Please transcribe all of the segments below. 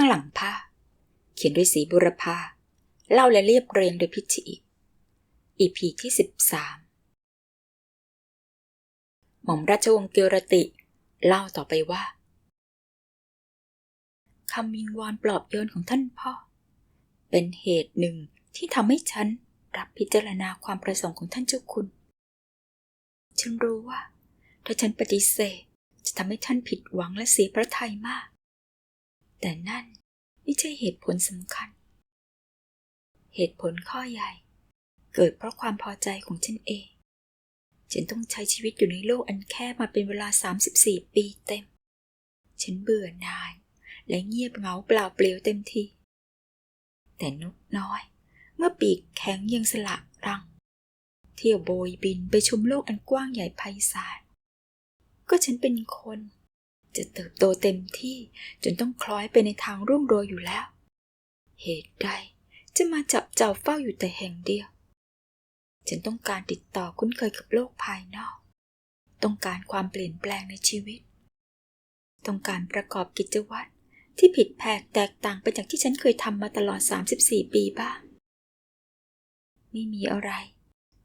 ข้างหลังผ้า เขียนด้วยสีบุรพาเล่าและเรียบเรียงโดยพิธีอีพีที่สิบสามหม่อมราชวงศ์เกียรติ เล่าต่อไปว่าคำวิงวอนปลอบโยนของท่านพ่อ เป็นเหตุหนึ่งที่ทำให้ฉันรับพิจารณาความประสงค์ของท่านเจ้าคุณ ฉันรู้ว่า ถ้าฉันปฏิเสธจะทำให้ท่านผิดหวังและเสียพระทัยมาก แต่นั่นไม่ใช่เหตุผลสำคัญ เหตุผลข้อใหญ่ เกิดเพราะความพอใจของฉันเอง ฉันต้องใช้ชีวิตอยู่ในโลกอันแคบมาเป็นเวลา 34 ปีเต็ม ฉันเบื่อหน่าย และเงียบเหงาเปล่าเปลี่ยวเต็มที แต่นกน้อย เมื่อปีกแข็งยังสละรัง เที่ยวโบยบินไปชมโลกอันกว้างใหญ่ไพศาล ก็ฉันเป็นคน จะเติบโตเต็มที่จนต้องคล้อยไปในทางรุ่งโรยอยู่แล้ว เหตุใดจะมาจับเจ้าเฝ้าอยู่แต่แห่งเดียว ฉันต้องการติดต่อคุ้นเคยกับโลกภายนอก ต้องการความเปลี่ยนแปลงในชีวิต ต้องการประกอบกิจวัตรที่ผิดแผกแตกต่างไปจากที่ฉันเคยทำมาตลอด 34 ปีบ้าง ไม่มีอะไร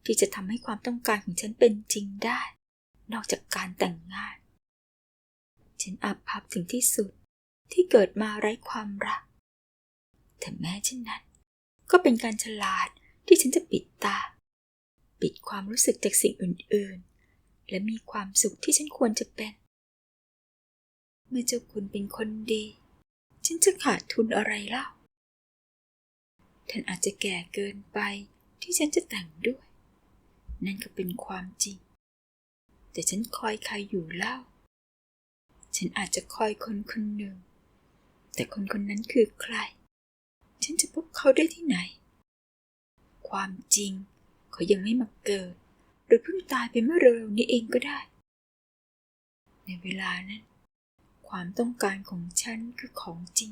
ที่จะทำให้ความต้องการของฉันเป็นจริงได้ นอกจากการแต่งงาน ฉันอับพับถึงที่สุดที่เกิดมาไร้ความรัก แต่แม้เช่นนั้น ก็เป็นการฉลาดที่ฉันจะปิดตา ปิดความรู้สึกจากสิ่งอื่น ๆ และมีความสุขที่ฉันควรจะเป็น เมื่อเจ้าคุณเป็นคนดี ฉันจะขาดทุนอะไรเล่าท่านอาจจะแก่เกินไปที่ฉันจะแต่งด้วย นั่นก็เป็นความจริง แต่ฉันคอยใครอยู่เล่า ฉันอาจจะคอยคนคนหนึ่ง แต่คนคนนั้นคือใคร ฉันจะพบเขาได้ที่ไหน ความจริง เขายังไม่มาเกิด หรือเพิ่งตายไปเมื่อเร็วๆนี้เองก็ได้ ในเวลานั้น ความต้องการของฉันคือของจริง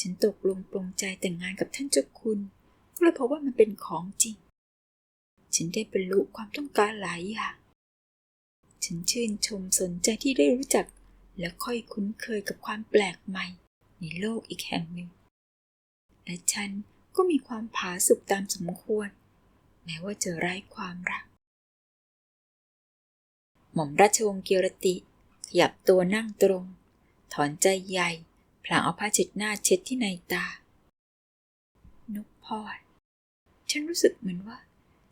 ฉันตกลงปลงใจแต่งงานกับท่านเจ้าคุณก็เพราะว่ามันเป็นของจริง ฉันได้บรรลุความต้องการหลายอย่าง ฉันชื่นชมสนใจที่ได้รู้จัก และค่อยคุ้นเคยกับความแปลกใหม่ ในโลกอีกแห่งหนึ่ง และฉันก็มีความผาสุกตามสมควร แม้ว่าจะไร้ความรัก หม่อมราชวงศ์เกียรติ ขยับตัวนั่งตรง ถอนใจใหญ่ พลางเอาผ้าเช็ดหน้าเช็ดที่ในตา นกพอด ฉันรู้สึกเหมือนว่า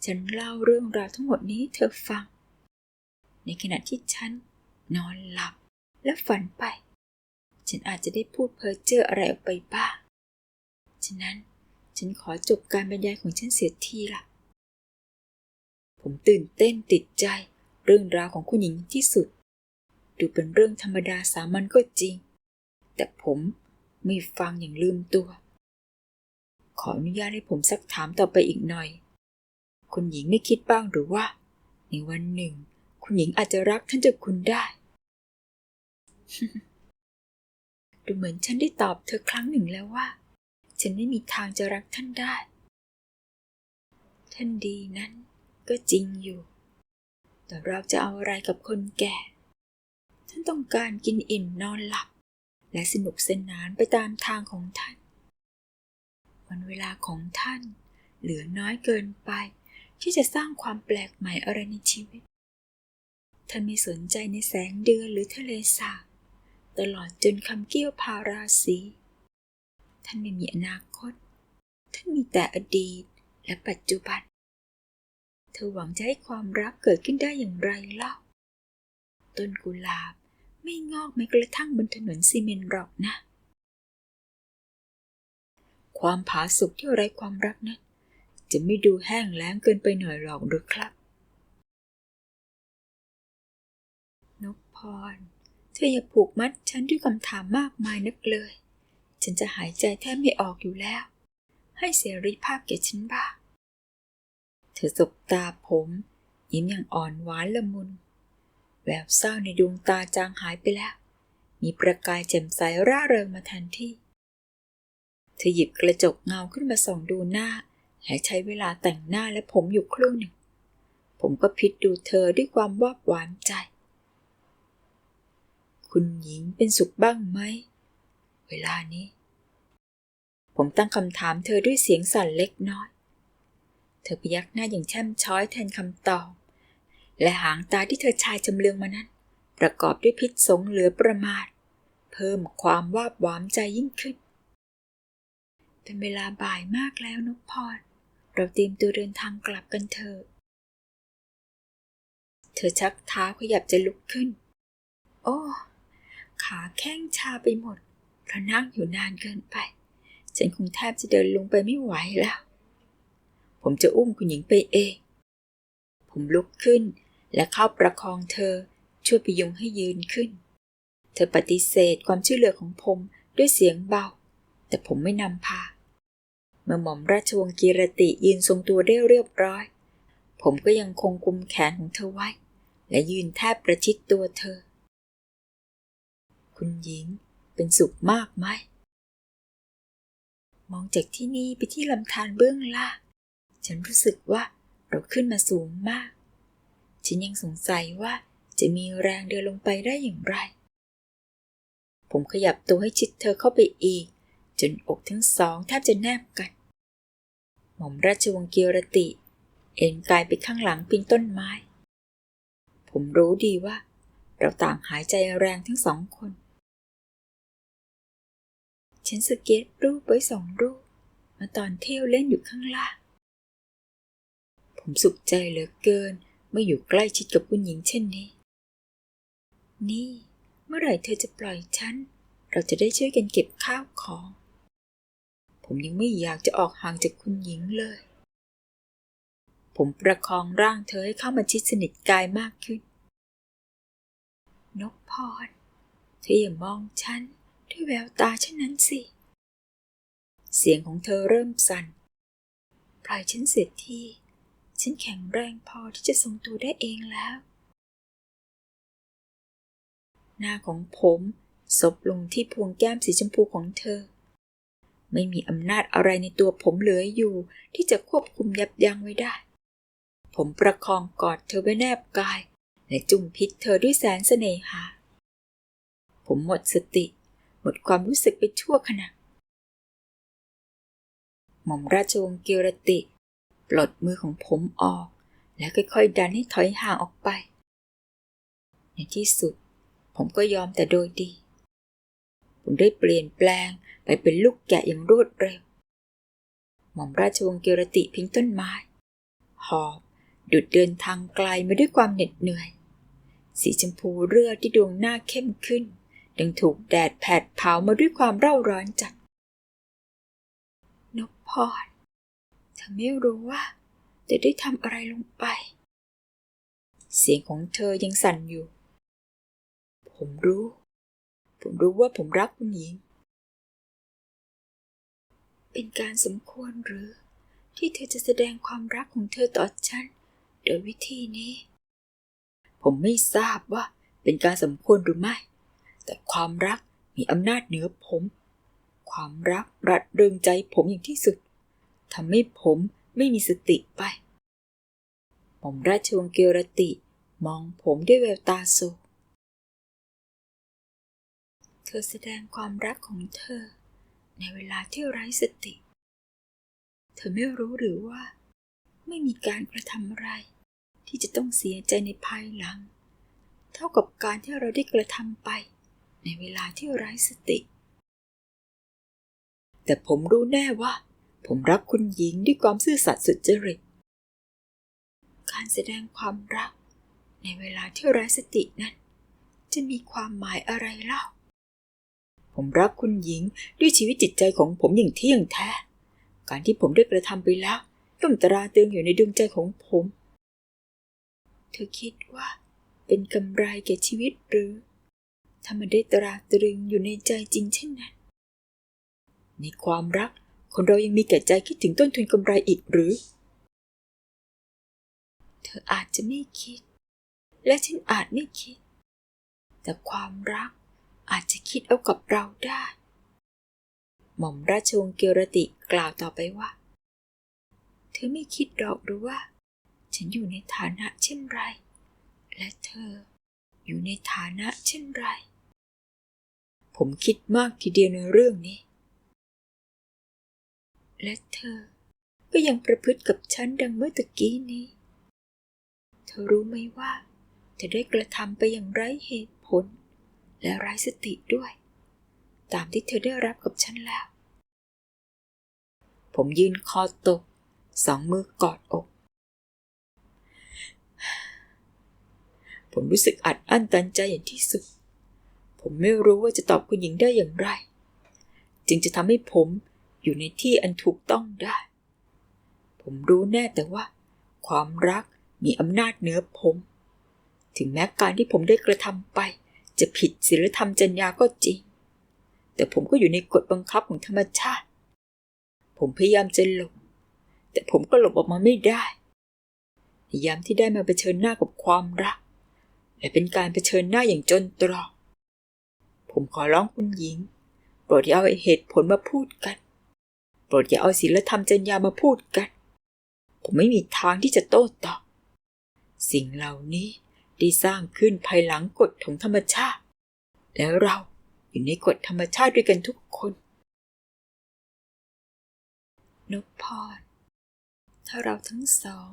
ฉันเล่าเรื่องราวทั้งหมดนี้เธอฟัง ในขณะที่ฉันนอนหลับและฝันไป ฉันอาจจะได้พูดเพ้อเจ้ออะไรออกไปบ้าง ฉะนั้นฉันขอจบการบรรยายของฉันเสียทีละผมตื่นเต้นติดใจเรื่องราวของคุณหญิงที่สุด ดูเป็นเรื่องธรรมดาสามัญก็จริง แต่ผมไม่ฟังอย่างลืมตัว ขออนุญาตให้ผมซักถามต่อไปอีกหน่อย คุณหญิงไม่คิดบ้างหรือว่า ในวันหนึ่ง คุณหญิงอาจจะรักท่านเจ้าคุณได้ ดูเหมือนฉันได้ตอบเธอครั้งหนึ่งแล้วว่า ฉันไม่มีทางจะรักท่านได้ ท่านดีนั้นก็จริงอยู่ แต่เราจะเอาอะไรกับคนแก่ ท่านต้องการกินอิ่มนอนหลับ และสนุกสนานไปตามทางของท่าน วันเวลาของท่าน เหลือน้อยเกินไปที่จะสร้างความแปลกใหม่อะไรในชีวิต ท่านไม่สนใจในแสงเดือนหรือทะเลสาบตลอดจนคำเกี้ยวพาราสีท่านไม่มีอนาคต ท่านมีแต่อดีตและปัจจุบัน เธอหวังจะให้ความรักเกิดขึ้นได้อย่างไรเล่า ต้นกุหลาบไม่งอกแม้กระทั่งบนถนนซีเมนต์หรอกนะ ความผาสุกที่ไร้ความรักนั้นจะไม่ดูแห้งแล้งเกินไปหน่อยหรอกหรือครับ พร เธออย่าผูกมัดฉันด้วยคำถามมากมายนักเลย ฉันจะหายใจแทบไม่ออกอยู่แล้ว ให้เสรีภาพแก่ฉันบ้าง เธอสบตาผม ยิ้มอย่างอ่อนหวานละมุน แววเศร้าในดวงตาจางหายไปแล้ว มีประกายแจ่มใสร่าเริงมาแทนที่ เธอหยิบกระจกเงาขึ้นมาส่องดูหน้า และใช้เวลาแต่งหน้าและผมอยู่ครู่หนึ่งผมก็พิจดูเธอด้วยความวาบหวานใจ คุณหญิงเป็นสุขบ้างไหม เวลานี้ ผมตั้งคำถามเธอด้วยเสียงสั่นเล็กน้อย เธอพยักหน้าอย่างแช่มช้อยแทนคำตอบ และหางตาที่เธอชายจำเลืองมานั้น ประกอบด้วยพิษสงเหลือประมาท เพิ่มความวาบหวามใจยิ่งขึ้น เป็นเวลาบ่ายมากแล้วนกพร เราเตรียมตัวเดินทางกลับกันเถอะเธอชักเท้าขยับจะลุกขึ้น โอ้ ขาแข้งชาไปหมด เพราะนั่งอยู่นานเกินไป ฉันคงแทบจะเดินลงไปไม่ไหวแล้ว ผมจะอุ้มคุณหญิงไปเอง ผมลุกขึ้นและเข้าประคองเธอช่วยพยุงให้ยืนขึ้น เธอปฏิเสธความช่วยเหลือของผมด้วยเสียงเบา แต่ผมไม่นำพา เมื่อหม่อมราชวงศ์กีรติยืนทรงตัวได้เรียบร้อย ผมก็ยังคงกุมแขนของเธอไว้ และยืนแทบประชิดตัวเธอ คุณหญิง เป็นสุขมากไหม มองจากที่นี่ไปที่ลำธารเบื้องล่าง ฉันรู้สึกว่าเราขึ้นมาสูงมาก ฉันยังสงสัยว่าจะมีแรงเดินลงไปได้อย่างไร ผมขยับตัวให้ชิดเธอเข้าไปอีก จนอกทั้งสองแทบจะแนบกัน หม่อมราชวงศ์เกียรติ เอ็นกายไปข้างหลังปีนต้นไม้ ผมรู้ดีว่า เราต่างหายใจแรงทั้งสองคน ฉันสเก็ตรูปไว้สองรูป มาตอนเที่ยวเล่นอยู่ข้างล่าง ผมสุขใจเหลือเกินเมื่ออยู่ใกล้ชิดกับคุณหญิงเช่นนี้ นี่ เมื่อไหร่เธอจะปล่อยฉัน เราจะได้ช่วยกันเก็บข้าวของ ผมยังไม่อยากจะออกห่างจากคุณหญิงเลย ผมประคองร่างเธอให้เข้ามาชิดสนิทกายมากขึ้น นกพร เธออย่ามองฉัน ด้วยแววตาเช่นนั้นสิ เสียงของเธอเริ่มสั่นปล่อยฉันเสียทีฉันแข็งแรงพอที่จะทรงตัวได้เองแล้ว หน้าของผมซบลงที่พวงแก้มสีชมพูของเธอ ไม่มีอำนาจอะไรในตัวผมเหลืออยู่ ที่จะควบคุมยับยั้งไว้ได้ ผมประคองกอดเธอไว้แนบกาย และจุ่มพิษเธอด้วยแสนเสน่หา ผมหมดสติ หมดความรู้สึกไปชั่วขณะ หม่อมราชวงศ์เกียรติ ปลดมือของผมออก แล้วค่อยๆดันให้ถอยห่างออกไป ในที่สุด ผมก็ยอมแต่โดยดี ผมได้เปลี่ยนแปลงไปเป็นลูกแกะอย่างรวดเร็ว หม่อมราชวงศ์เกียรติพิงต้นไม้ หอบดุดเดินทางไกลมาด้วยความเหน็ดเหนื่อย สีชมพูเรือที่ดวงหน้าเข้มขึ้น ดังถูกแดดแผดเผามาด้วยความเร่าร้อนจัด นกพรเธอไม่รู้ว่าจะได้ทำอะไรลงไป เสียงของเธอยังสั่นอยู่ ผมรู้ ผมรู้ว่าผมรักคุณหญิง เป็นการสมควรหรือ ที่เธอจะแสดงความรักของเธอต่อฉันโดยวิธีนี้ ผมไม่ทราบว่าเป็นการสมควรหรือไม่ แต่ความรักมีอำนาจเหนือผม ความรักรัดเริงใจผมอย่างที่สุดทำให้ผมไม่มีสติไป ผมราชวงศ์เกียรติ มองผมด้วยแววตาโศกเธอแสดงความรักของเธอ ในเวลาที่ไร้สติ เธอไม่รู้หรือว่า ไม่มีการกระทำอะไร ที่จะต้องเสียใจในภายหลัง เท่ากับการที่เราได้กระทำไป ในเวลาที่ไร้สติ แต่ผมรู้แน่ว่า ผมรักคุณหญิงด้วยความซื่อสัตย์สุจริต การแสดงความรัก ในเวลาที่ไร้สตินั้น จะมีความหมายอะไรเล่า ผมรักคุณหญิงด้วยชีวิตจิตใจของผมอย่างเที่ยงแท้ การที่ผมได้กระทำไปแล้วย่อมตราเตือนอยู่ในดวงใจของผม เธอคิดว่าเป็นกำไรแก่ชีวิตหรือ ถ้ามันได้ตราตรึงอยู่ในใจจริงเช่นนั้น ในความรักคนเรายังมีแก่ใจคิดถึงต้นทุนกำไรอีกหรือ เธออาจจะไม่คิด และฉันอาจไม่คิด แต่ความรักอาจจะคิดเอากับเราได้ หม่อมราชวงศ์เกียรติกล่าวต่อไปว่า เธอไม่คิดหรอกหรือว่า ฉันอยู่ในฐานะเช่นไร และเธออยู่ในฐานะเช่นไร ผมคิดมากทีเดียวในเรื่องนี้ และเธอก็ยังประพฤติกับฉันดังเมื่อตะกี้นี้ เธอรู้ไหมว่าเธอได้กระทำไปอย่างไร้เหตุผล และไร้สติด้วย ตามที่เธอได้รับกับฉันแล้ว ผมยืนคอตก สองมือกอดอก ผมรู้สึกอัดอั้นตันใจอย่างที่สุด ผมไม่รู้ว่าจะตอบคุณหญิงได้อย่างไร จึงจะทำให้ผมอยู่ในที่อันถูกต้องได้ ผมรู้แน่แต่ว่า ความรักมีอำนาจเหนือผม ถึงแม้การที่ผมได้กระทำไป จะผิดศีลธรรมจรรยาก็จริง แต่ผมก็อยู่ในกฎบังคับของธรรมชาติ ผมพยายามจะหลบ แต่ผมก็หลบออกมาไม่ได้ยามที่ได้มาเผชิญหน้ากับความรัก และเป็นการเผชิญหน้าอย่างจนตรอก ผมขอร้องคุณหญิง โปรดอย่าเอาเหตุผลมาพูดกัน โปรดอย่าเอาศีลธรรมจรรยามาพูดกัน ผมไม่มีทางที่จะโต้ตอบ สิ่งเหล่านี้ได้สร้างขึ้นภายหลังกฎของธรรมชาติ แล้วเราอยู่ในกฎธรรมชาติด้วยกันทุกคนนพพร ถ้าเราทั้งสอง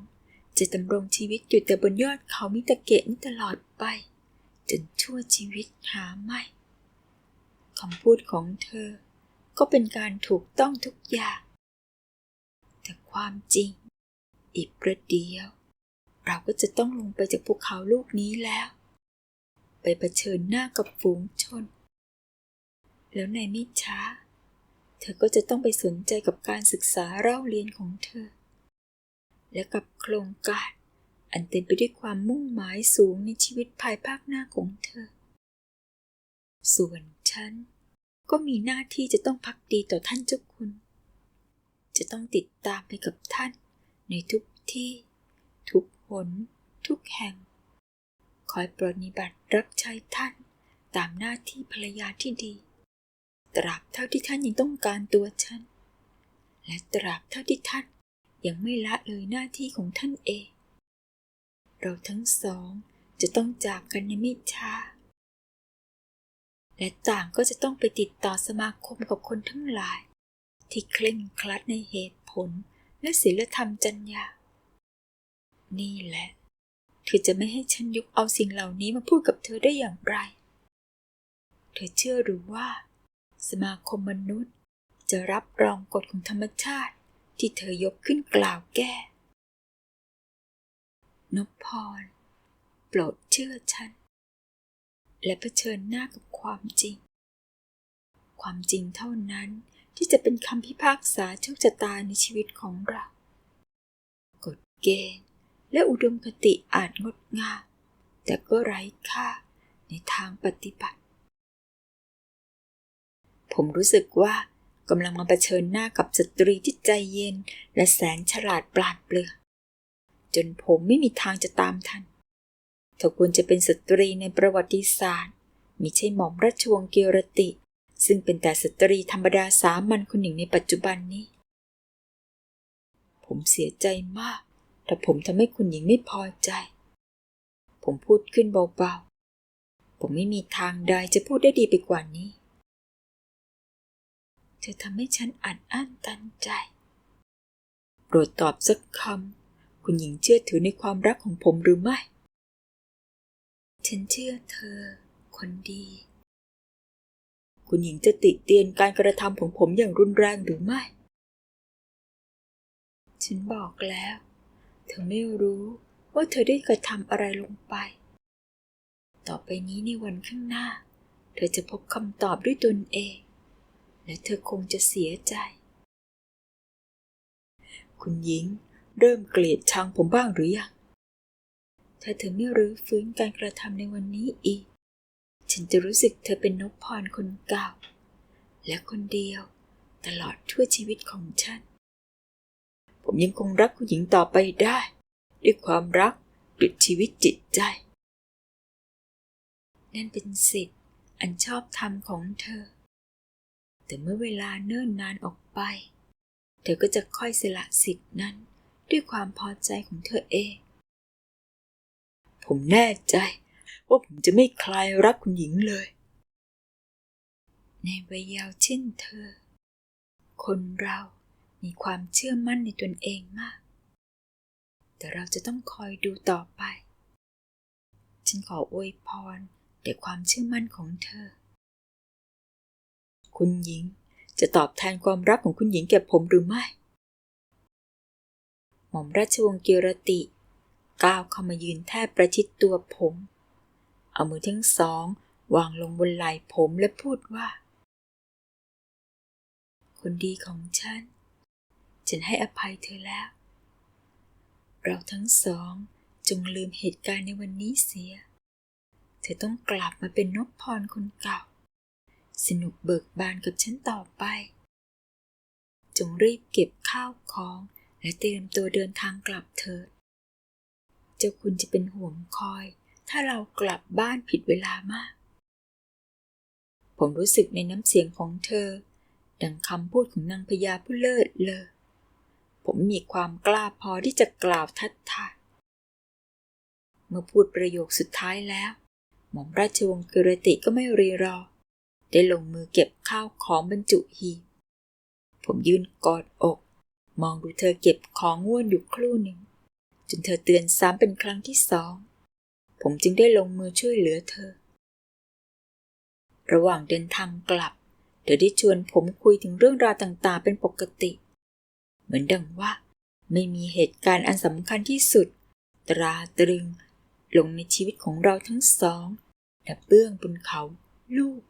จะดำรงชีวิตอยู่แต่บนยอดเขามิตะเกะนี้ตลอดไป จนชั่วชีวิตหาไม่ คำพูดของเธอ ก็เป็นการถูกต้องทุกอย่าง แต่ความจริง อีกประเดียว เราก็จะต้องลงไปจากภูเขาลูกนี้แล้ว ไปเผชิญหน้ากับฝูงชน แล้วในไม่ช้า เธอก็จะต้องไปสนใจกับการศึกษาเล่าเรียนของเธอ และกับโครงการอันเต็มไปด้วยความมุ่งหมายสูงในชีวิตภายภาคหน้าของเธอ ส่วน ฉัน ก็มีหน้าที่จะต้องพักดีต่อท่านเจ้าคุณ จะต้องติดตามไปกับท่าน ในทุกที่ ทุกหน ทุกแห่ง คอยปรนิบัติรับใช้ท่านตามหน้าที่ภรรยาที่ดี ตราบเท่าที่ท่านยังต้องการตัวฉัน และตราบเท่าที่ท่านยังไม่ละเลยหน้าที่ของท่านเอง เราทั้งสองจะต้องจากกันในไม่ช้า และต่างก็จะต้องไปติดต่อสมาคมกับคนทั้งหลาย ที่เคร่งครัดในเหตุผลและศีลธรรมจรรยานี่แหละเธอจะไม่ให้ฉันยกเอาสิ่งเหล่านี้มาพูดกับเธอได้อย่างไร เธอเชื่อหรือว่า สมาคมมนุษย์ จะรับรองกฎของธรรมชาติที่เธอยกขึ้นกล่าวแก้ นพพร โปรดเชื่อฉัน และเผชิญหน้ากับความจริง ความจริงเท่านั้นที่จะเป็นคำพิพากษาโชคชะตาในชีวิตของเรา กฎเกณฑ์และอุดมคติอาจงดงามแต่ก็ไร้ค่าในทางปฏิบัติ ผมรู้สึกว่ากำลังมาเผชิญหน้ากับสตรีที่ใจเย็นและแสนฉลาดปราดเปรื่องจนผมไม่มีทางจะตามทัน เธอควรจะเป็นสตรีในประวัติศาสตร์ มิใช่หม่อมราชวงศ์เกียรติ ซึ่งเป็นแต่สตรีธรรมดาสามัญคนหนึ่งในปัจจุบันนี้ ผมเสียใจมาก ถ้าผมทำให้คุณหญิงไม่พอใจ ผมพูดขึ้นเบาๆ ผมไม่มีทางใดจะพูดได้ดีไปกว่านี้ เธอทำให้ฉันอัดอั้นตันใจ โปรดตอบสักคำ คุณหญิงเชื่อถือในความรักของผมหรือไม่ ฉันเชื่อเธอ คนดี คุณหญิงจะติเตียนการกระทำของผมอย่างรุนแรงหรือไม่ ฉันบอกแล้ว เธอไม่รู้ว่าเธอได้กระทำอะไรลงไป ต่อไปนี้ในวันข้างหน้า เธอจะพบคำตอบด้วยตนเอง และเธอคงจะเสียใจ คุณหญิงเริ่มเกลียดชังผมบ้างหรือยัง ถ้าเธอไม่รื้อฟื้นการกระทำในวันนี้อีก ฉันจะรู้สึกเธอเป็นนพพรคนเก่า และคนเดียวตลอดทั่วชีวิตของฉัน ผมยังคงรักคุณหญิงต่อไปได้ ด้วยความรักดุจชีวิตจิตใจ นั่นเป็นสิทธิ์อันชอบธรรมของเธอ แต่เมื่อเวลาเนิ่นนานออกไป เธอก็จะค่อยสละสิทธินั้นด้วยความพอใจของเธอเอง ผมแน่ใจ ว่าผมจะไม่คลายรักคุณหญิงเลย ในวัยเยาว์เช่นเธอ คนเรามีความเชื่อมั่นในตนเองมาก แต่เราจะต้องคอยดูต่อไป ฉันขออวยพรแด่ความเชื่อมั่นของเธอ คุณหญิงจะตอบแทนความรักของคุณหญิงแก่ผมหรือไม่ หม่อมราชวงศ์เกียรติ ก้าวเข้ามายืนแทบประชิดตัวผม เอามือทั้งสอง วางลงบนไหล่ผมและพูดว่า คนดีของฉัน ฉันให้อภัยเธอแล้ว เราทั้งสองจงลืมเหตุการณ์ในวันนี้เสีย เธอต้องกลับมาเป็นนพพรคนเก่า สนุกเบิกบานกับฉันต่อไป จงรีบเก็บข้าวของและเตรียมตัวเดินทางกลับเถิด จ้าคุณจะเป็นห่วงคอย ถ้าเรากลับบ้านผิดเวลามาก ผมรู้สึกในน้ำเสียงของเธอ ดังคำพูดของนางพญาผู้เลิศเลอผมมีความกล้าพอที่จะกล่าวทัดทายเมื่อพูดประโยคสุดท้ายแล้ว หม่อมราชวงศ์กิรติก็ไม่รีรอ ได้ลงมือเก็บข้าวของบรรจุหีผมยืนกอดอก มองดูเธอเก็บของง่วนอยู่ครู่หนึ่ง จนเธอเตือนซ้ำเป็นครั้งที่สอง ผมจึงได้ลงมือช่วยเหลือเธอ ระหว่างเดินทางกลับ เธอได้ชวนผมคุยถึงเรื่องราวต่างๆ เป็นปกติ เหมือนดังว่า ไม่มีเหตุการณ์อันสำคัญที่สุด ตราตรึง ลงในชีวิตของเราทั้งสองและเบื้องบนเขาลูก